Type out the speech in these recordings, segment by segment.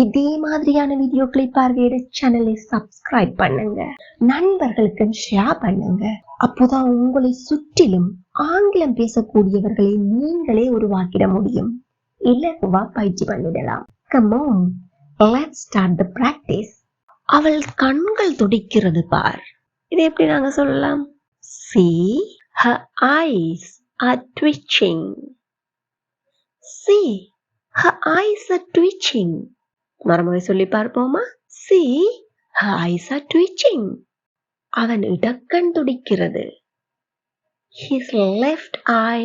இதே மாதிரியான வீடியோக்களை பார்வையிட சேனலை சப்ஸ்கிரைப் பண்ணுங்க. நண்பர்களுக்கு ஷேர் பண்ணுங்க. அப்போதான் உங்களை சுற்றிலும் ஆங்கிலம் பேசக்கூடியவர்களை நீங்களே உருவாக்கிட முடியும். இலகுவா பயிற்சி பண்ணிடலாம். Come on let's start the practice அவள் கண்கள் துடிக்கிறது பார். இதை எப்படி நாங்க சொல்லலாம்? See her eyes are twitching. See her eyes are twitching. மரமொழி சொல்லி பார்ப்போமா சி ஐஸ் ஆர் ட்விச்சிங் அவன் இடக்கண் துடிக்கிறது his left eye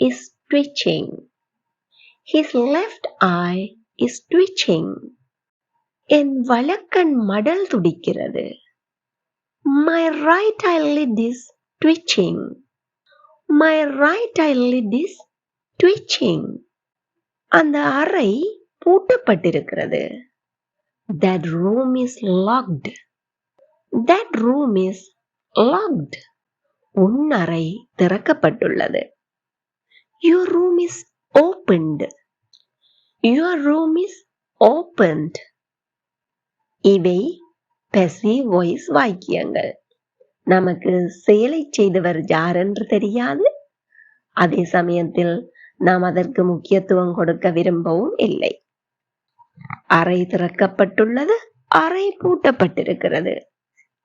is twitching his left eye is twitching என் வலக்கண் மடல் துடிக்கிறது my right eyelid is twitching my right eyelid is twitching அந்த அறை பூட்டப்பட்டிருக்கிறது. That room is locked that room is locked உன் அறை திறக்கப்பட்டுள்ளது. Your room is opened your room is opened இவை Passi voice வாக்கியங்கள். நமக்கு செயலை செய்தவர் யார் என்று தெரியாது. அதே சமயத்தில் நாம் அதற்கு முக்கியத்துவம் கொடுக்க விரும்பவும் இல்லை. அறை திறக்கப்பட்டுள்ளது அறை பூட்டப்பட்டிருக்கிறது.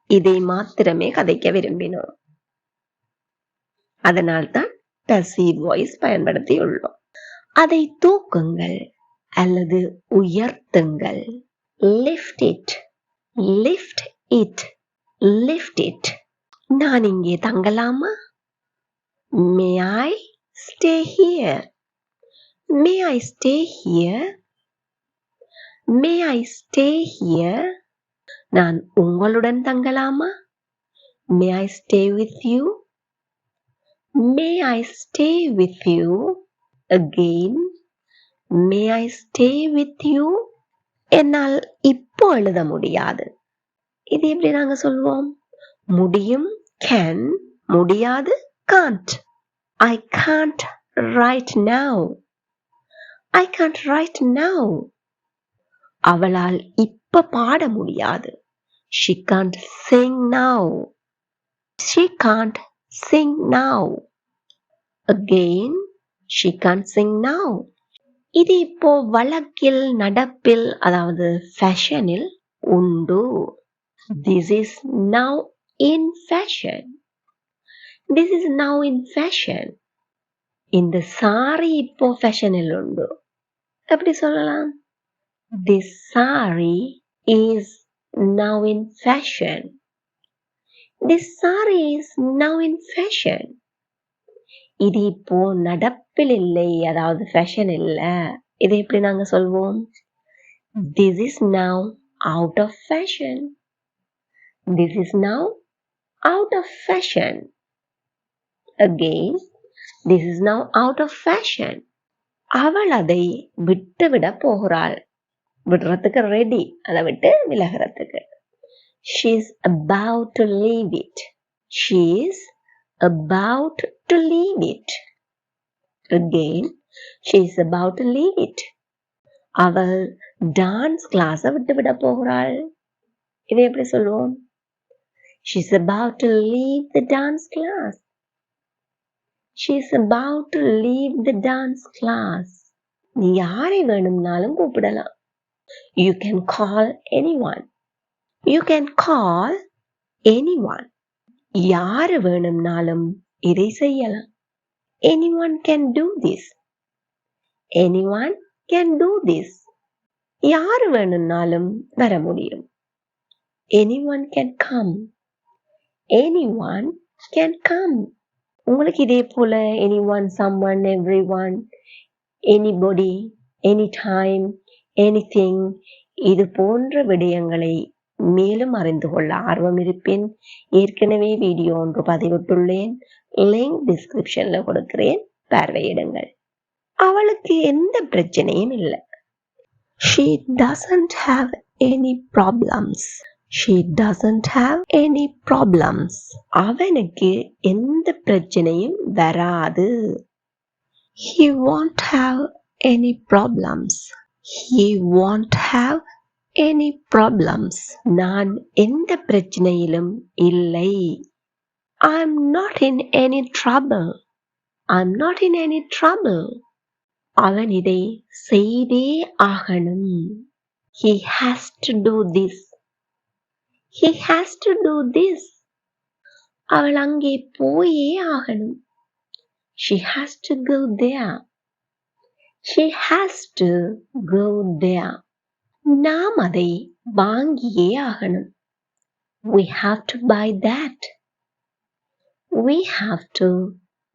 இதை மாத்திரமே கதைக்க விரும்பினோம். அதனால்தான் பெர்சீவ் வாய்ஸ் பயன்படுத்தியுள்ளோம். அதை தூக்குங்கள் அல்லது உயர்த்துங்கள். Lift it lift it lift it நான் இங்கே தங்கலாமா? May I stay here may I stay here may I stay here நான் உங்களுடன் தங்கலாமா? May I stay with you may I stay with you again may I stay with you என்னால் இப்போ எழுத முடியாது. இது எப்படி நாங்கள் சொல்வோம்? முடியும் கேன் முடியாது can't I can't write now I can't write now அவளால் இப்ப பாட முடியாது. She can't sing now she can't sing now again she can't sing now இது இப்போ வழக்கில் நடப்பில் அதாவது ஃபேஷனில் உண்டு. This is now in fashion this is now in fashion இந்த சாரி இப்போ ஃபேஷனில் உண்டு. எப்படி சொல்லலாம்? This sari is now in fashion This sari is now in fashion இது இப்போ நடப்பில் இல்லை. அதாவது ஃபேஷன் இல்ல. இதை எப்படி நாங்க சொல்வோம்? This is now out of fashion this is now out of fashion again this is now out of fashion அவள் அதை விட்டுவிட போகிறாள். விடுறதுக்கு ரெடி அதை விட்டு விலகிறதுக்கு she is about to leave it she is about to leave it. Again, she is about to leave it. அவள் dance கிளாஸை விட்டு விட போகிறாள் இதை எப்படி சொல்லுவோம் she is about to leave the dance class she is about to leave the dance class நீ யாரை வேணும்னாலும் கூப்பிடலாம் you can call anyone you can call anyone யாரு வேணும்னாலும் இதை செய்யலாம் anyone can do this anyone can do this யாரு வேணும்னாலும் வர முடியும் anyone can come anyone can come உங்களுக்கு இதே போல anyone someone everyone anybody anytime anything இது போன்ற விடயங்களை மேலும் அறிந்து கொள்ள ஆர்வம் இருப்பேன். ஏற்கனவே வீடியோ ஒன்று பதிவிட்டுள்ளேன். லிங்க் டிஸ்கிரிப்ஷன்ல கொடுக்கிறேன். பார்வையிடுங்கள். அவளுக்கு எந்த பிரச்சனையும் இல்லை. She doesn't have any problems she doesn't have any problems அவனுக்கு எந்த பிரச்சனையும் வராது. He won't have any problems He won't have any problems. நான் எந்த பிரச்சனையிலும் இல்லை I'm not in any trouble. I'm not in any trouble. அவன் இதை செய்தே ஆகணும் He has to do this. He has to do this. அவள் அங்கே போயே ஆகணும் She has to go there. She has to go there. நாம் அதை வாங்கியே ஆகணும் We have to buy that. We have to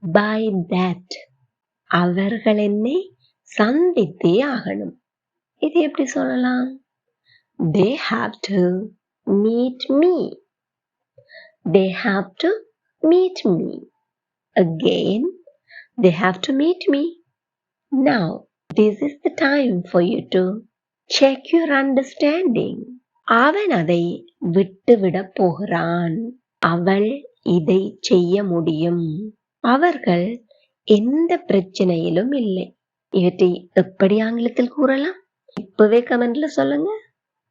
buy that. அவர்கள் என்னை சந்தித்தே ஆகணும் இது எப்படி சொல்லலாம் They have to meet me. They have to meet me. Again, they have to meet me. Now, this is the time for you to check your understanding. அவன் அதை விட்டுவிடப் போகிறான். அவள் இதை செய்ய முடியும். அவர்கள் எந்த பிரச்சனையிலும் இல்லை. இவற்றை எப்படி ஆங்கிலத்தில் கூறலாம்? இப்பவே கமெண்ட்ல சொல்லுங்க.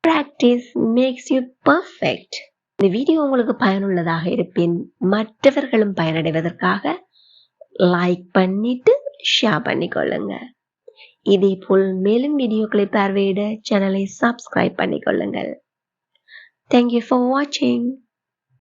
பிராக்டிஸ் மேக்ஸ் யூ பர்ஃபெக்ட் இந்த வீடியோ உங்களுக்கு பயனுள்ளதாக இருப்பின் மற்றவர்களும் பயனடைவதற்காக லைக் பண்ணிட்டு ஷேர் பண்ணிக்கொள்ளுங்க. இதே போல் மேலும் வீடியோக்களை பார்வையிட சேனலை சப்ஸ்கிரைப் பண்ணிக்கொள்ளுங்கள். தேங்க்யூ ஃபார் வாட்சிங்